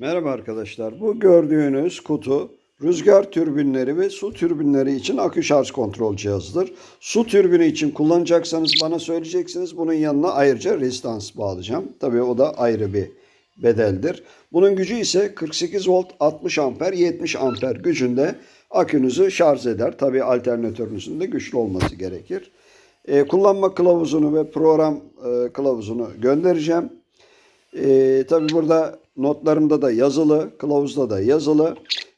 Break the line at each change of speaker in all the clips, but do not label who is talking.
Merhaba arkadaşlar. Bu gördüğünüz kutu rüzgar türbinleri ve su türbinleri için akü şarj kontrol cihazıdır. Su türbini için kullanacaksanız bana söyleyeceksiniz. Bunun yanına ayrıca rezistans bağlayacağım. Tabii o da ayrı bir bedeldir. Bunun gücü ise 48 volt 60 amper 70 amper gücünde akünüzü şarj eder. Tabii alternatörünüzün de güçlü olması gerekir. Ee, kullanma kılavuzunu ve program e, kılavuzunu göndereceğim. Ee, tabii burada notlarımda da yazılı, kılavuzda da yazılı.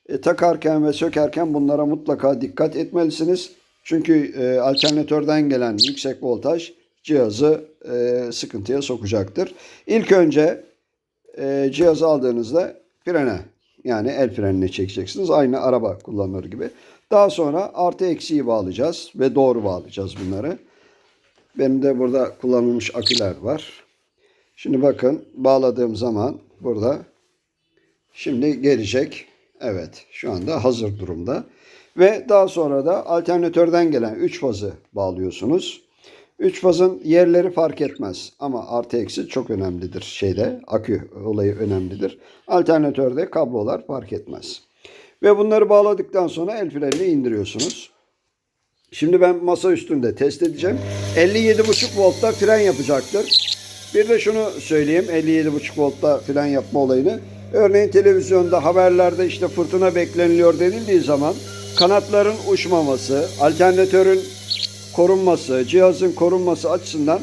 E, takarken ve sökerken bunlara mutlaka dikkat etmelisiniz. Çünkü e, alternatörden gelen yüksek voltaj cihazı e, sıkıntıya sokacaktır. İlk önce e, cihazı aldığınızda frene yani el frenine çekeceksiniz. Aynı araba kullanır gibi. Daha sonra artı eksiği bağlayacağız ve doğru bağlayacağız bunları. Benim de burada kullanılmış aküler var. Şimdi bakın bağladığım zaman burada şimdi gelecek. Evet şu anda hazır durumda. Ve daha sonra da alternatörden gelen 3 fazı bağlıyorsunuz. 3 fazın yerleri fark etmez ama artı eksi çok önemlidir şeyde akü olayı önemlidir. Alternatörde kablolar fark etmez. Ve bunları bağladıktan sonra el frenini indiriyorsunuz. Şimdi ben masa üstünde test edeceğim. 57,5 voltta fren yapacaktır. Bir de şunu söyleyeyim 57,5 voltta fren yapma olayını. Örneğin televizyonda haberlerde işte fırtına bekleniliyor denildiği zaman kanatların uçmaması, alternatörün korunması, cihazın korunması açısından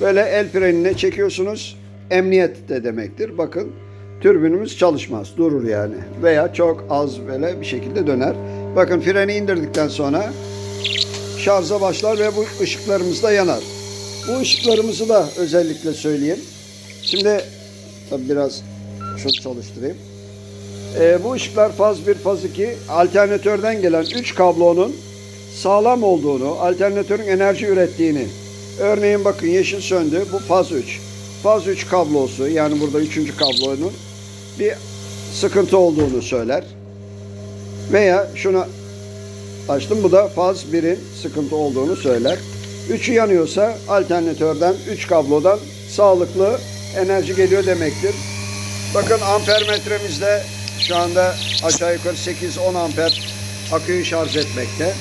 böyle el frenine çekiyorsunuz. Emniyet de demektir. Bakın türbünümüz çalışmaz, durur yani. Veya çok az böyle bir şekilde döner. Bakın freni indirdikten sonra şarja başlar ve bu ışıklarımız da yanar. Bu ışıklarımızı da özellikle söyleyeyim. Şimdi tabii biraz şunu çalıştırayım. Ee, bu ışıklar faz 1, faz 2 alternatörden gelen 3 kablonun sağlam olduğunu, alternatörün enerji ürettiğini. Örneğin bakın yeşil söndü. Bu faz 3. Faz 3 kablosu yani burada 3. kablonun bir sıkıntı olduğunu söyler. Veya şunu açtım. Bu da faz 1'in sıkıntı olduğunu söyler. 3'ü yanıyorsa alternatörden 3 kablodan sağlıklı enerji geliyor demektir. Bakın amper metremizde şu anda aşağı yukarı 8-10 amper aküyü şarj etmekte.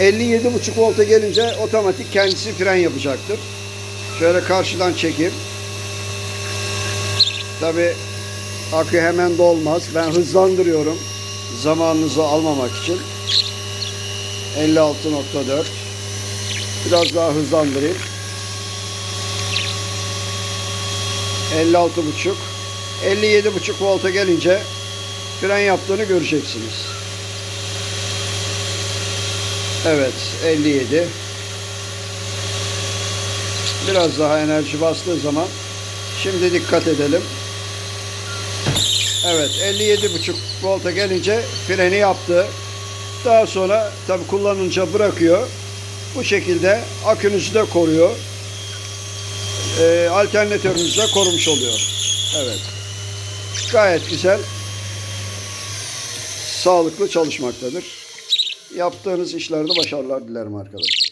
57,5 volta gelince otomatik kendisi fren yapacaktır. Şöyle karşıdan çekeyim. Tabi akü hemen dolmaz. Ben hızlandırıyorum. Zamanınızı almamak için. 56.4 Biraz daha hızlandırayım. 56.5 57.5 volta gelince fren yaptığını göreceksiniz. Evet 57 Biraz daha enerji bastığı zaman şimdi dikkat edelim. Evet 57.5 volta gelince freni yaptı. Daha sonra tabi kullanınca bırakıyor. Bu şekilde akünüzü de koruyor. Ee, alternatörünüzü de korumuş oluyor. Evet. Gayet güzel. Sağlıklı çalışmaktadır. Yaptığınız işlerde başarılar dilerim arkadaşlar.